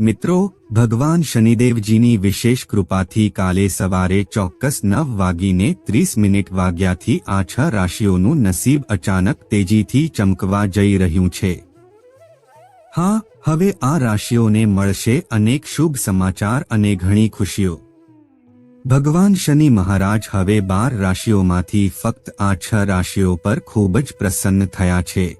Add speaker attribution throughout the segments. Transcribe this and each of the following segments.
Speaker 1: મિત્રો, ભગવાન શનિદેવજીની વિશેષ કૃપાથી કાલે સવારે ચોક્કસ નવ વાગીને ત્રીસ મિનિટ વાગ્યાથી આ છ રાશિઓનું નસીબ અચાનક તેજીથી ચમકવા જઈ રહ્યું છે. હા, હવે આ રાશિઓને મળશે અનેક શુભ સમાચાર અને ઘણી ખુશીઓ. ભગવાન શનિ મહારાજ હવે બાર રાશિઓમાંથી ફક્ત આ છ રાશિઓ પર ખૂબ જ પ્રસન્ન થયા છે.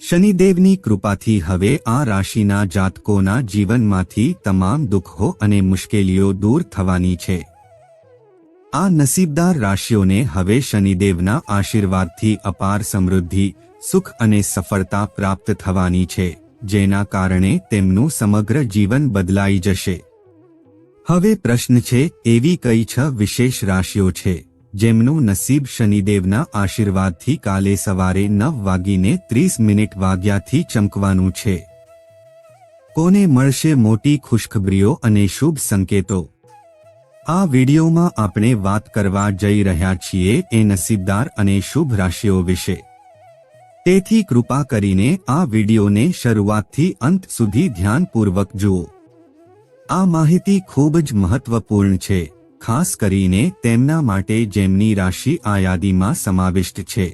Speaker 1: શનિદેવની કૃપાથી હવે આ રાશિના જાતકોના જીવનમાંથી તમામ દુઃખો અને મુશ્કેલીઓ દૂર થવાની છે. આ નસીબદાર રાશિઓને હવે શનિદેવના આશીર્વાદથી અપાર સમૃદ્ધિ, સુખ અને સફળતા પ્રાપ્ત થવાની છે, જેના કારણે તેમનું સમગ્ર જીવન બદલાઈ જશે. હવે પ્રશ્ન છે, એવી કઈ છ વિશેષ રાશિઓ છે? જેમનું નસીબ શનિદેવના આશીર્વાદથી કાલે સવારે નવ વાગીને ત્રીસ મિનિટ વાગ્યાથી ચમકવાનું છે. કોને મળશે મોટી ખુશખબરીઓ અને શુભ સંકેતો? આ વિડીયોમાં આપણે વાત કરવા જઈ રહ્યા છીએ એ નસીબદાર અને શુભ રાશિઓ વિશે. તેથી કૃપા કરીને આ વિડીયોને શરૂઆતથી અંત સુધી ધ્યાનપૂર્વક જુઓ. આ માહિતી ખૂબ જ મહત્વપૂર્ણ છે. ખાસ કરીને તેમના માટે જેમની રાશિ આ યાદીમાં સમાવિષ્ટ છે.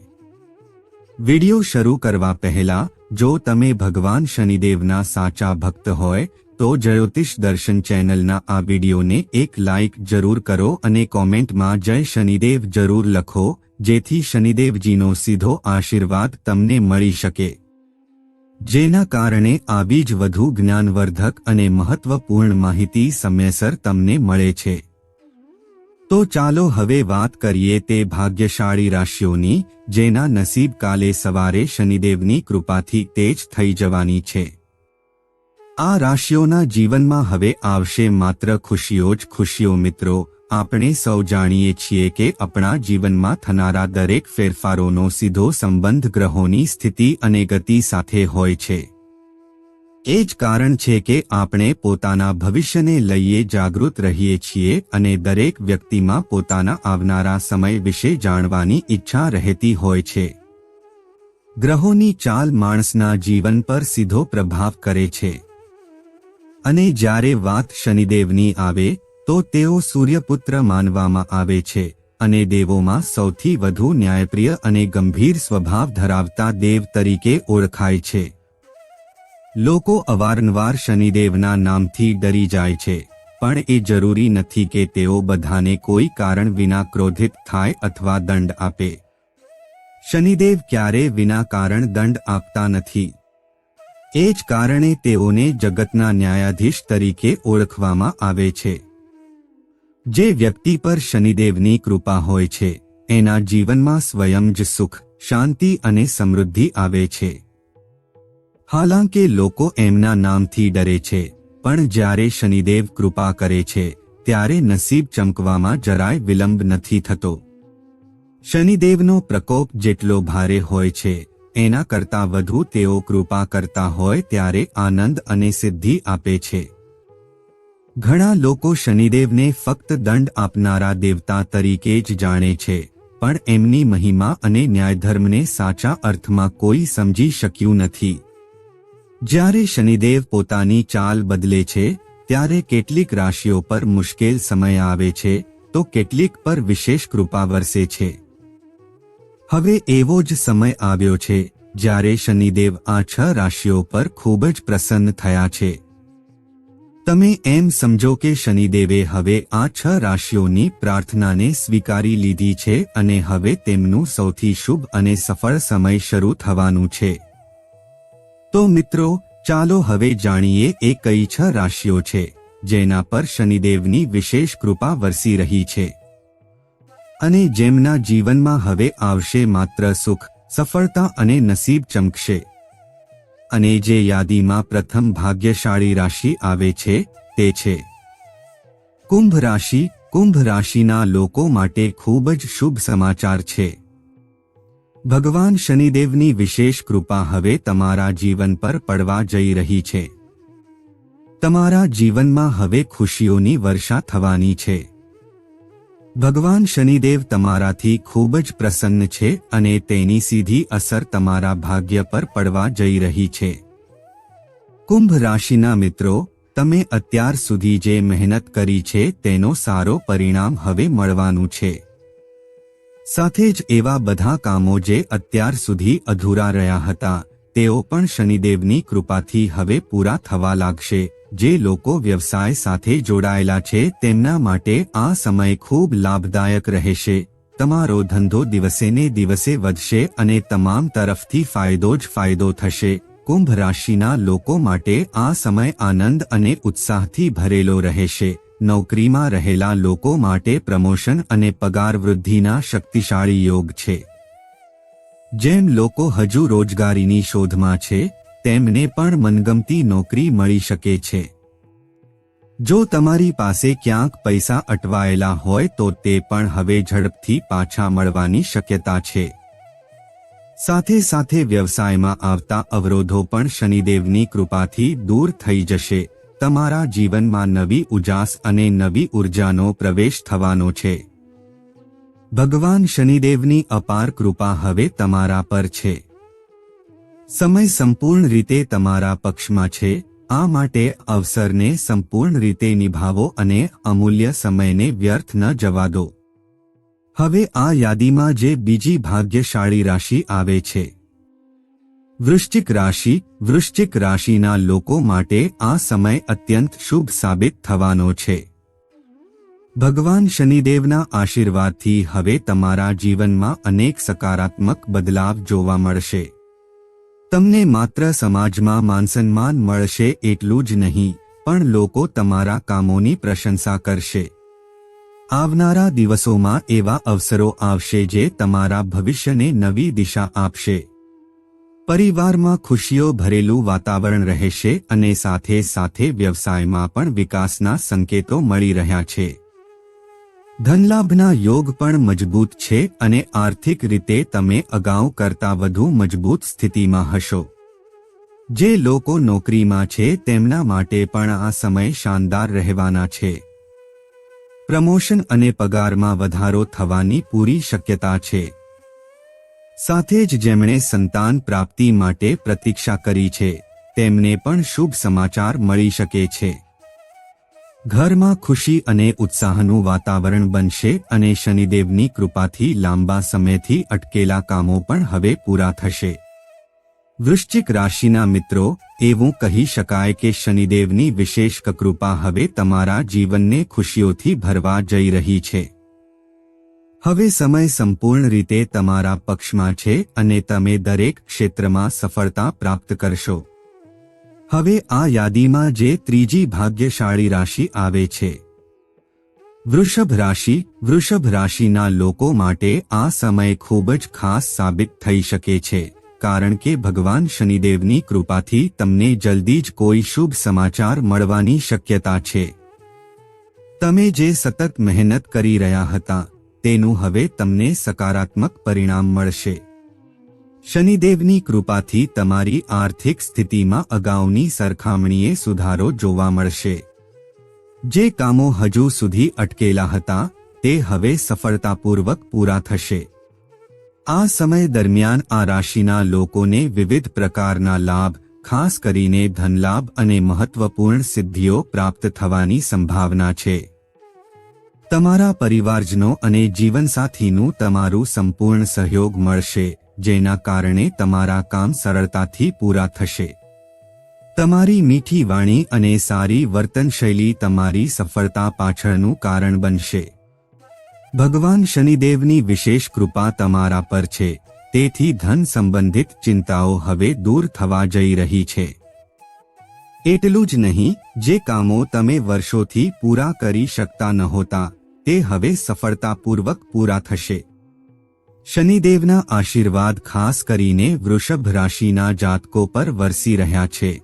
Speaker 1: વિડિયો શરૂ કરવા પહેલા, જો તમે ભગવાન શનિદેવના સાચા ભક્ત હોય, તો જ્યોતિષ દર્શન ચેનલના આ વિડીયોને એક લાઇક જરૂર કરો અને કોમેન્ટમાં જય શનિદેવ જરૂર લખો, જેથી શનિદેવજીનો સીધો આશીર્વાદ તમને મળી શકે. જેના કારણે આવી જ વધુ જ્ઞાનવર્ધક અને મહત્વપૂર્ણ માહિતી સમયસર તમને મળે છે. તો ચાલો હવે વાત કરીએ તે ભાગ્યશાળી રાશિઓની, જેના નસીબ કાલે સવારે શનિદેવની કૃપાથી તેજ થઈ જવાની છે. આ રાશિઓના જીવનમાં હવે આવશે માત્ર ખુશીઓ જ ખુશીઓ મિત્રો, આપણે સૌ જાણીએ છીએ કે આપણા જીવનમાં થનારા દરેક ફેરફારોનો સીધો સંબંધ ગ્રહોની સ્થિતિ અને ગતિ સાથે હોય છે. એ જ કારણ છે કે આપણે પોતાના ભવિષ્યને લઈએ જાગૃત રહીએ છીએ અને દરેક વ્યક્તિમાં પોતાના આવનારા સમય વિશે જાણવાની ઈચ્છા રહેતી હોય છે. ગ્રહોની ચાલ માણસના જીવન પર સીધો પ્રભાવ કરે છે. અને જ્યારે વાત શનિદેવની આવે, તો તેઓ સૂર્યપુત્ર માનવામાં આવે છે અને દેવોમાં સૌથી વધુ ન્યાયપ્રિય અને ગંભીર સ્વભાવ ધરાવતા દેવ તરીકે ઓળખાય છે. લોકો અવારનવાર શનિદેવના નામથી ડરી જાય છે, પણ એ જરૂરી નથી કે તેઓ બધાને કોઈ કારણ વિના ક્રોધિત થાય અથવા દંડ આપે. શનિદેવ ક્યારે વિના કારણ દંડ આપતા નથી. એ જ કારણે તેઓને જગતના ન્યાયાધીશ તરીકે ઓળખવામાં આવે છે. જે વ્યક્તિ પર શનિદેવની કૃપા હોય છે, એના જીવનમાં સ્વયં જ સુખ, શાંતિ અને સમૃદ્ધિ આવે છે. હાલાંકે લોકો એમના નામથી ડરે છે, પણ જ્યારે શનિદેવ કૃપા કરે છે, ત્યારે નસીબ ચમકવામાં જરાય વિલંબ નથી થતો. શનિદેવનો પ્રકોપ જેટલો ભારે હોય છે, એના કરતાં વધુ તેઓ કૃપા કરતા હોય ત્યારે આનંદ અને સિદ્ધિ આપે છે. ઘણા લોકો શનિદેવને ફક્ત દંડ આપનારા દેવતા તરીકે જ જાણે છે, પણ એમની મહિમા અને ન્યાયધર્મને સાચા અર્થમાં કોઈ સમજી શક્યું નથી. જ્યારે શનિદેવ પોતાની ચાલ બદલે છે, ત્યારે કેટલીક રાશિઓ પર મુશ્કેલ સમય આવે છે, તો કેટલીક પર વિશેષ કૃપા વરસે છે. હવે એવો જ સમય આવ્યો છે, જ્યારે શનિદેવ આ છ રાશિઓ પર ખૂબ જ પ્રસન્ન થયા છે. તમે એમ સમજો કે શનિદેવે હવે આ છ રાશિઓની પ્રાર્થનાને સ્વીકારી લીધી છે અને હવે તેમનું સૌથી શુભ અને સફળ સમય શરૂ થવાનું છે. તો મિત્રો, ચાલો હવે જાણીએ એ કઈ છ રાશિઓ છે, જેના પર શનિદેવની વિશેષ કૃપા વરસી રહી છે. અને જેમના જીવનમાં હવે આવશે માત્ર સુખ, સફળતા અને નસીબ ચમકશે. અને જે યાદીમાં પ્રથમ ભાગ્યશાળી રાશિ આવે છે, તે છે. કુંભ રાશિ, કુંભ રાશિના લોકો માટે ખૂબ જ શુભ સમાચાર છે. ભગવાન શનિદેવની વિશેષ કૃપા હવે તમારા જીવન પર પડવા જઈ રહી છે. તમારા જીવનમાં હવે ખુશીઓની વર્ષા થવાની છે. ભગવાન શનિદેવ તમારાથી ખૂબ જ પ્રસન્ન છે અને તેની સીધી અસર તમારા ભાગ્ય પર પડવા જઈ રહી છે. કુંભ રાશિના મિત્રો, તમે અત્યાર સુધી જે મહેનત કરી છે તેનો સારો પરિણામ હવે મળવાનું છે. સાથે જ એવા બધા કામો જે અત્યાર સુધી અધૂરા રહ્યા હતા, તેઓ પણ શનિદેવની કૃપાથી હવે પૂરા થવા લાગશે. જે લોકો વ્યવસાય સાથે જોડાયેલા છે તેમના માટે આ સમય ખૂબ લાભદાયક રહેશે. તમારો ધંધો દિવસે ને દિવસે વધશે અને તમામ તરફથી ફાયદો જ ફાયદો થશે. કુંભ રાશિના લોકો માટે આ સમય આનંદ અને ઉત્સાહથી ભરેલો રહેશે. નોકરીમાં રહેલા લોકો માટે પ્રમોશન અને પગાર વૃદ્ધિના શક્તિશાળી યોગ છે. જેમ લોકો હજુ રોજગારીની શોધમાં છે, તેમને પણ મનગમતી નોકરી મળી શકે છે. જો તમારી પાસે ક્યાંક પૈસા અટવાયેલા હોય તો તે પણ હવે ઝડપથી પાછા મળવાની શક્યતા છે. સાથે સાથે વ્યવસાયમાં આવતા અવરોધો પણ શનિદેવની કૃપાથી દૂર થઈ જશે. તમારા જીવનમાં નવી ઉજાસ અને નવી ઉર્જાનો પ્રવેશ થવાનો છે. ભગવાન શનિદેવની અપાર કૃપા હવે તમારા પર છે. સમય સંપૂર્ણ રીતે તમારા પક્ષમાં છે, આ માટે અવસરને સંપૂર્ણ રીતે નિભાવો અને અમૂલ્ય સમયને વ્યર્થ ન જવા દો. હવે આ યાદીમાં જે બીજી ભાગ્યશાળી રાશિ આવે છે. વૃશ્ચિક રાશિ, વૃશ્ચિક રાશિના લોકો માટે આ સમય અત્યંત શુભ સાબિત થવાનો છે. ભગવાન શનિદેવના આશીર્વાદથી હવે તમારા જીવનમાં અનેક સકારાત્મક બદલાવ જોવા મળશે. તમને માત્ર સમાજમાં માનસન્માન મળશે એટલું જ નહીં, પણ લોકો તમારા કામોની પ્રશંસા કરશે. આવનારા દિવસોમાં એવા અવસરો આવશે જે તમારા ભવિષ્યને નવી દિશા આપશે. પરિવારમાં ખુશીઓ ભરેલું વાતાવરણ રહેશે અને સાથે સાથે વ્યવસાયમાં પણ વિકાસના સંકેતો મળી રહ્યા છે. ધનલાભના યોગ પણ મજબૂત છે અને આર્થિક રીતે તમે અગાઉ કરતા વધુ મજબૂત સ્થિતિમાં હશો. જે લોકો નોકરીમાં છે તેમના માટે પણ આ સમય શાનદાર રહેવાના છે. પ્રમોશન અને પગારમાં વધારો થવાની પૂરી શક્યતા છે. સાથે જ જેમણે સંતાન પ્રાપ્તિ માટે પ્રતીક્ષા કરી છે, તેમને પણ શુભ સમાચાર મળી શકે છે. ઘરમાં ખુશી અને ઉત્સાહનું વાતાવરણ બનશે અને શનિદેવની કૃપાથી લાંબા સમયથી અટકેલા કામો પણ હવે પૂરા થશે. વૃશ્ચિક રાશિના મિત્રો, એવું કહી શકાય કે શનિદેવની વિશેષ કૃપા હવે તમારા જીવનને ખુશીઓથી ભરવા જઈ રહી છે. હવે સમય સંપૂર્ણ રીતે તમારા પક્ષમાં છે અને તમે દરેક ક્ષેત્રમાં સફળતા પ્રાપ્ત કરશો. હવે આ યાદીમાં જે ત્રીજી ભાગ્યશાળી રાશિ આવે છે. વૃષભ રાશિ, વૃષભ રાશિના લોકો માટે આ સમય ખૂબ જ ખાસ સાબિત થઈ શકે છે, કારણ કે ભગવાન શનિદેવની કૃપાથી તમને જલ્દી જ કોઈ શુભ સમાચાર મળવાની શક્યતા છે. તમે જે સતત મહેનત કરી રહ્યા હતા તેનું હવે તમને સકારાત્મક પરિણામ મળશે. શનિદેવની કૃપાથી તમારી આર્થિક સ્થિતિમાં અગાઉની સરખામણીએ સુધારો જોવા મળશે. જે કામો હજુ સુધી અટકેલા હતા, તે હવે સફળતાપૂર્વક પૂરા થશે. આ સમય દરમિયાન આ રાશિના લોકોને વિવિધ પ્રકારના લાભ, ખાસ કરીને ધનલાભ અને મહત્વપૂર્ણ સિદ્ધિઓ પ્રાપ્ત થવાની સંભાવના છે. તમારા પરિવારજનો અને જીવનસાથીનું તમારું સંપૂર્ણ સહયોગ મળશે, જેના કારણે તમારા કામ સરળતાથી પૂરા થશે. તમારી મીઠી વાણી અને સારી વર્તનશૈલી તમારી સફળતા પાછળનું કારણ બનશે. ભગવાન શનિદેવની વિશેષ કૃપા તમારા પર છે, તેથી ધન સંબંધિત ચિંતાઓ હવે દૂર થવા જઈ રહી છે. એટલું જ નહીં, જે કામો તમે વર્ષોથી પૂરા કરી શકતા નહોતા, તે હવે સફળતાપૂર્વક પૂરા થશે. શનિદેવના આશીર્વાદ ખાસ કરીને વૃષભ રાશિના જાતકો પર વરસી રહ્યા છે.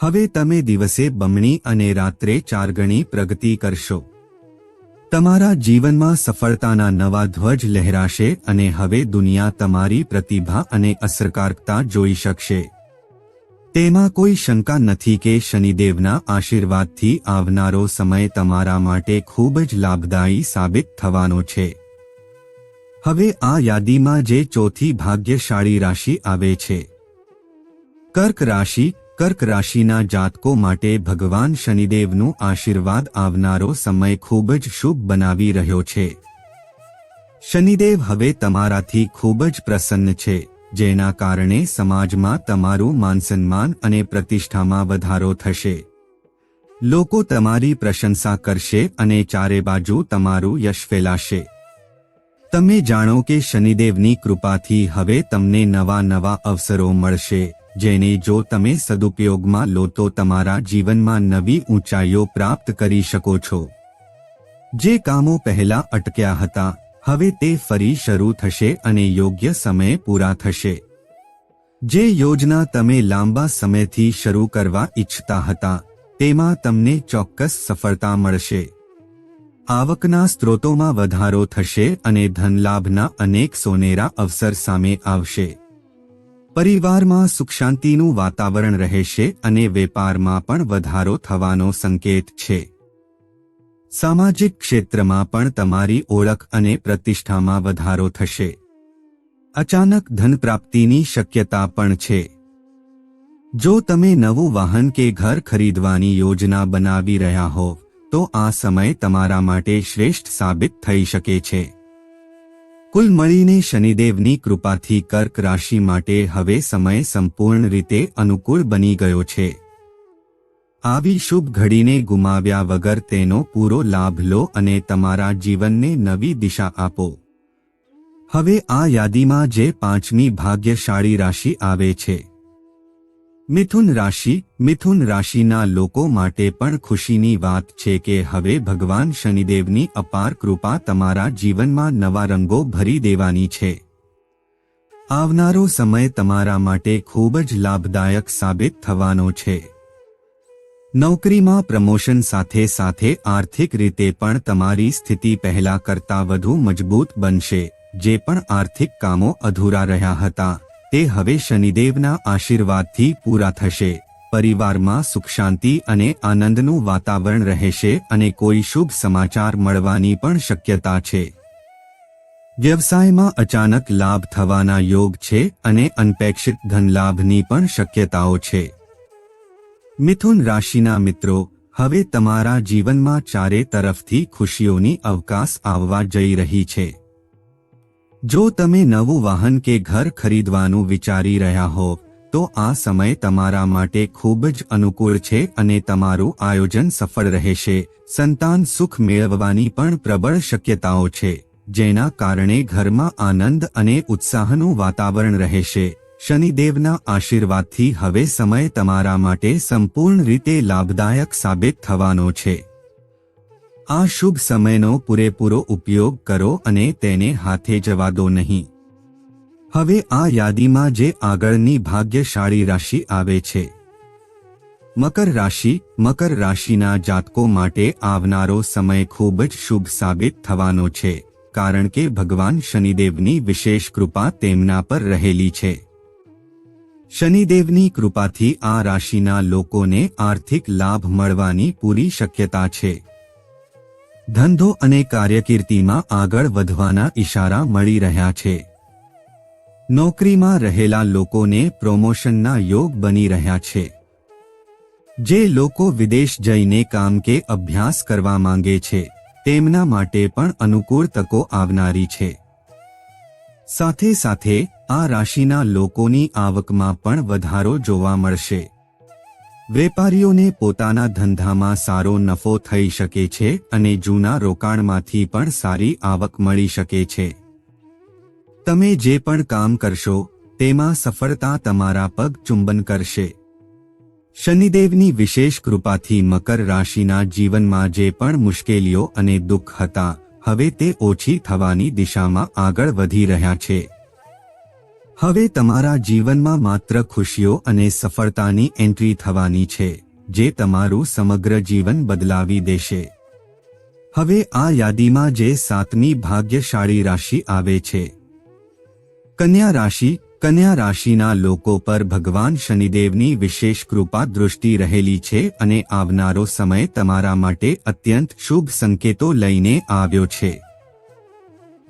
Speaker 1: હવે તમે દિવસે બમણી અને રાત્રે ચારગણી પ્રગતિ કરશો. તમારા જીવનમાં સફળતાના નવા ધ્વજ લહેરાશે અને હવે દુનિયા તમારી પ્રતિભા અને અસરકારકતા જોઈ શકશે. તેમાં કોઈ શંકા નથી કે શનિદેવના આશીર્વાદથી આવનારો સમય તમારા માટે ખૂબ જ લાભદાયી સાબિત થવાનો છે. હવે આ યાદીમાં જે ચોથી ભાગ્યશાળી રાશિ આવે છે. કર્ક રાશિ, કર્ક રાશિના જાતકો માટે ભગવાન શનિદેવનું આશીર્વાદ આવનારો સમય ખૂબ જ શુભ બનાવી રહ્યો છે. શનિદેવ હવે તમારાથી ખૂબ જ પ્રસન્ન છે. જેના કારણે સમાજમાં તમારું માનસન્માન અને પ્રતિષ્ઠામાં વધારો થશે. લોકો તમારી પ્રશંસા કરશે અને ચારે બાજુ તમારું યશ ફેલાશે. તમે જાણો કે શનિદેવની કૃપાથી હવે તમને નવા નવા અવસરો મળશે, જેને જો તમે સદુપયોગમાં લો તો તમારા જીવનમાં નવી ઊંચાઈઓ પ્રાપ્ત કરી શકો છો. જે કામો પહેલા અટક્યા હતા હવે તે ફરી શરૂ થશે અને યોગ્ય સમયે પૂરા થશે. જે યોજના તમે લાંબા સમયથી શરૂ કરવા ઈચ્છતા હતા, તેમાં તમને ચોક્કસ સફળતા મળશે. આવકના સ્ત્રોતોમાં વધારો થશે અને ધનલાભના અનેક સોનેરા અવસર સામે આવશે. પરિવારમાં સુખ શાંતિનું વાતાવરણ રહેશે અને વેપારમાં પણ વધારો થવાનો સંકેત છે. સામાજિક ક્ષેત્રમાં પણ તમારી ઓળખ અને પ્રતિષ્ઠામાં વધારો થશે. અચાનક ધન પ્રાપ્તિની શક્યતા પણ છે. જો તમે નવું વાહન કે ઘર ખરીદવાની યોજના બનાવી રહ્યા હો, તો આ સમય તમારા માટે શ્રેષ્ઠ સાબિત થઈ શકે છે. કુલ મળીને શનિદેવની કૃપાથી કર્ક રાશિ માટે હવે સમય સંપૂર્ણ રીતે અનુકૂળ બની ગયો છે. આવી શુભ ઘડીને ગુમાવ્યા વગર તેનો પૂરો લાભ લો અને તમારા જીવનને નવી દિશા આપો. હવે આ યાદીમાં જે પાંચમી ભાગ્યશાળી રાશિ આવે છે. મિથુન રાશિ, મિથુન રાશિના લોકો માટે પણ ખુશીની વાત છે કે હવે ભગવાન શનિદેવની અપાર કૃપા તમારા જીવનમાં નવા રંગો ભરી દેવાની છે. આવનારો સમય તમારા માટે ખૂબ જ લાભદાયક સાબિત થવાનો છે. નોકરીમાં પ્રમોશન સાથે સાથે આર્થિક રીતે પણ તમારી સ્થિતિ પહેલા કરતા વધુ મજબૂત બનશે. જે પણ આર્થિક કામો અધૂરા રહ્યા હતા, તે હવે શનિદેવના આશીર્વાદથી પૂરા થશે. પરિવારમાં સુખ શાંતિ અને આનંદનું વાતાવરણ રહેશે અને કોઈ શુભ સમાચાર મળવાની પણ શક્યતા છે. વ્યવસાયમાં અચાનક લાભ થવાના યોગ છે અને અનપેક્ષિત ધનલાભની પણ શક્યતાઓ છે. મિથુન રાશિના મિત્રો, હવે તમારા જીવનમાં ચારે તરફથી ખુશીઓની અવકાશ આવવા જઈ રહી છે. જો તમે નવું વાહન કે ઘર ખરીદવાનું વિચારી રહ્યા હો, તો આ સમય તમારા માટે ખૂબ જ અનુકૂળ છે અને તમારું આયોજન સફળ રહેશે. સંતાન સુખ મેળવવાની પણ પ્રબળ શક્યતાઓ છે, જેના કારણે ઘરમાં આનંદ અને ઉત્સાહનું વાતાવરણ રહેશે. શનિદેવના આશીર્વાદથી હવે સમય તમારા માટે સંપૂર્ણ રીતે લાભદાયક સાબિત થવાનો છે. આ શુભ સમયનો પૂરેપૂરો ઉપયોગ કરો અને તેને હાથે જવા દો નહીં. હવે આ યાદીમાં જે આગળની ભાગ્યશાળી રાશિ આવે છે. મકર રાશિ, મકર રાશિના જાતકો માટે આવનારો સમય ખૂબ જ શુભ સાબિત થવાનો છે, કારણ કે ભગવાન શનિદેવની વિશેષ કૃપા તેમના પર રહેલી છે. શનિદેવની કૃપાથી આ રાશિના લોકોને આર્થિક લાભ મળવાની પૂરી શક્યતા છે. ધંધો અને કાર્યકીર્તિમાં આગળ વધવાના ઇશારા મળી રહ્યા છે. નોકરીમાં રહેલા લોકોને પ્રોમોશનના યોગ બની રહ્યા છે. જે લોકો વિદેશ જઈને કામ કે અભ્યાસ કરવા માંગે છે, તેમના માટે પણ અનુકૂળ તકો આવનારી છે. સાથે સાથે આ રાશિના લોકોની આવકમાં પણ વધારો જોવા મળશે. વેપારીઓને પોતાના ધંધામાં સારો નફો થઈ શકે છે અને જૂના રોકાણમાંથી પણ સારી આવક મળી શકે છે. તમે જે પણ કામ કરશો, તેમાં સફળતા તમારા પગ ચુંબન કરશે. શનિદેવની વિશેષ કૃપાથી મકર રાશિના જીવનમાં જે પણ મુશ્કેલીઓ અને દુઃખ હતા, હવે તે ઓછી થવાની દિશામાં આગળ વધી રહ્યા છે. હવે તમારા જીવનમાં માત્ર ખુશીઓ અને સફળતાની એન્ટ્રી થવાની છે, જે તમારું સમગ્ર જીવન બદલાવી દેશે. હવે આ યાદીમાં જે સાતમી ભાગ્યશાળી રાશિ આવે છે. કન્યા રાશિ, કન્યા રાશિના લોકો પર ભગવાન શનિદેવની વિશેષ કૃપા દૃષ્ટિ રહેલી છે અને આવનારો સમય તમારા માટે અત્યંત શુભ સંકેતો લઈને આવ્યો છે.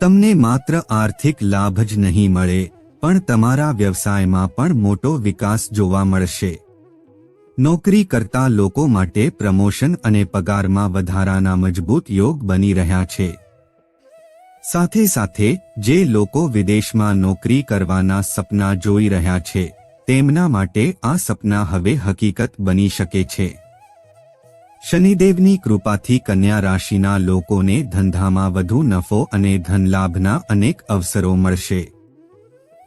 Speaker 1: તમને માત્ર આર્થિક લાભ જ નહીં મળે પણ તમારા વ્યવસાયમાં પણ મોટો વિકાસ જોવા મળશે. નોકરી કરતા લોકો માટે પ્રમોશન અને પગારમાં વધારાના મજબૂત યોગ બની રહ્યા છે. સાથે સાથે, જે લોકો વિદેશમાં નોકરી કરવાના સપના જોઈ રહ્યા છે, તેમના માટે આ સપના હવે હકીકત બની શકે છે. શનિદેવની કૃપાથી કન્યા રાશિના લોકોને ધંધામાં વધુ નફો અને ધનલાભના અનેક અવસરો મળશે.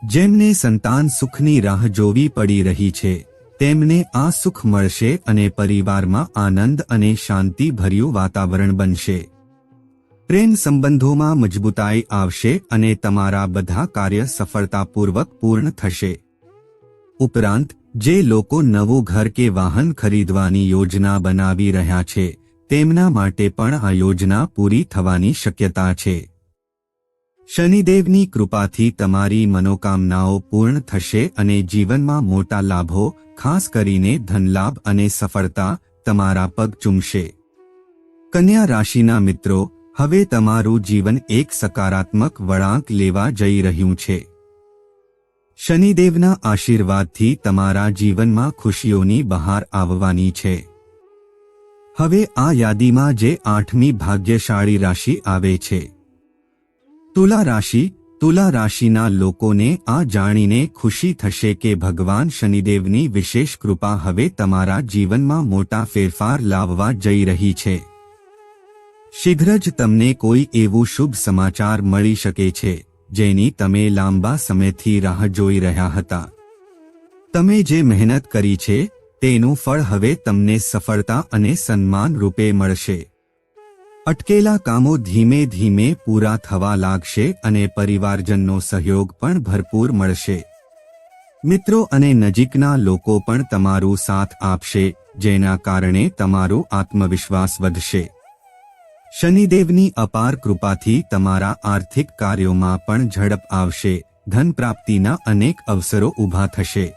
Speaker 1: જેમને સંતાન સુખની રાહ જોવી પડી રહી છે, તેમને આ સુખ મળશે અને પરિવારમાં આનંદ અને શાંતિભર્યું વાતાવરણ બનશે. પ્રેમ સંબંધોમાં મજબૂતાઈ આવશે અને તમારા બધા કાર્ય સફળતાપૂર્વક પૂર્ણ થશે. ઉપરાંત, જે લોકો નવું ઘર કે વાહન ખરીદવાની યોજના બનાવી રહ્યા છે, તેમના માટે પણ આ યોજના પૂરી થવાની શક્યતા છે. શનિદેવની કૃપાથી તમારી મનોકામનાઓ પૂર્ણ થશે અને જીવનમાં મોટા લાભો, ખાસ કરીને ધનલાભ અને સફળતા, તમારા પગ ચૂમશે. કન્યા રાશિના મિત્રો, હવે તમારું જીવન એક સકારાત્મક વળાંક લેવા જઈ રહ્યું છે. શનિદેવના આશીર્વાદથી તમારા જીવનમાં ખુશીઓની બહાર આવવાની છે. હવે આ યાદીમાં જે આઠમી ભાગ્યશાળી રાશિ આવે છે. તુલા રાશિ, તુલા રાશિના લોકોને આ જાણીને ખુશી થશે કે ભગવાન શનિદેવની વિશેષ કૃપા હવે તમારા જીવનમાં મોટા ફેરફાર લાવવા જઈ રહી છે. શીઘ્ર જ તમને કોઈ એવું શુભ સમાચાર મળી શકે છે, જેની તમે લાંબા સમયથી રાહ જોઈ રહ્યા હતા. તમે જે મહેનત કરી છે, તેનું ફળ હવે તમને સફળતા અને સન્માન રૂપે મળશે. અટકેલા કામો ધીમે ધીમે પૂરા થવા લાગશે અને પરિવારજનનો સહયોગ પણ ભરપૂર મળશે. મિત્રો અને નજીકના લોકો પણ તમારો સાથ આપશે, જેના કારણે તમારો આત્મવિશ્વાસ વધશે. શનિદેવની અપાર કૃપાથી તમારા આર્થિક કાર્યોમાં પણ ઝડપ આવશે ધન પ્રાપ્તિના અનેક અવસરો ઊભા થશે.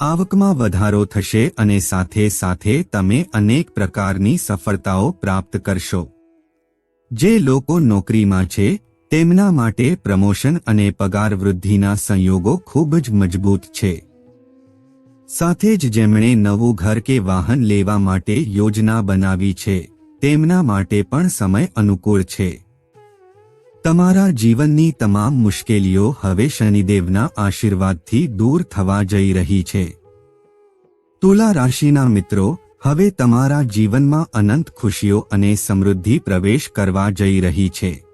Speaker 1: આવકમાં વધારો થશે અને સાથે સાથે તમે અનેક પ્રકારની સફળતાઓ પ્રાપ્ત કરશો. જે લોકો નોકરીમાં છે, તેમના માટે પ્રમોશન અને પગાર વૃદ્ધિના સંયોગો ખૂબ જ મજબૂત છે. સાથે જ જેમણે નવું ઘર કે વાહન લેવા માટે યોજના બનાવી છે, તેમના માટે પણ સમય અનુકૂળ છે. તમારા જીવનની તમામ મુશ્કેલીઓ હવે શનિદેવના આશીર્વાદથી દૂર થવા જઈ રહી છે. તુલા રાશિના મિત્રો, હવે તમારા જીવનમાં અનંત ખુશીઓ અને સમૃદ્ધિ પ્રવેશ કરવા જઈ રહી છે.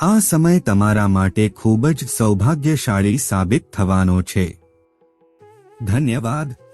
Speaker 1: આ સમય તમારા માટે ખૂબ જ સૌભાગ્યશાળી સાબિત થવાનો છે. ધન્યવાદ.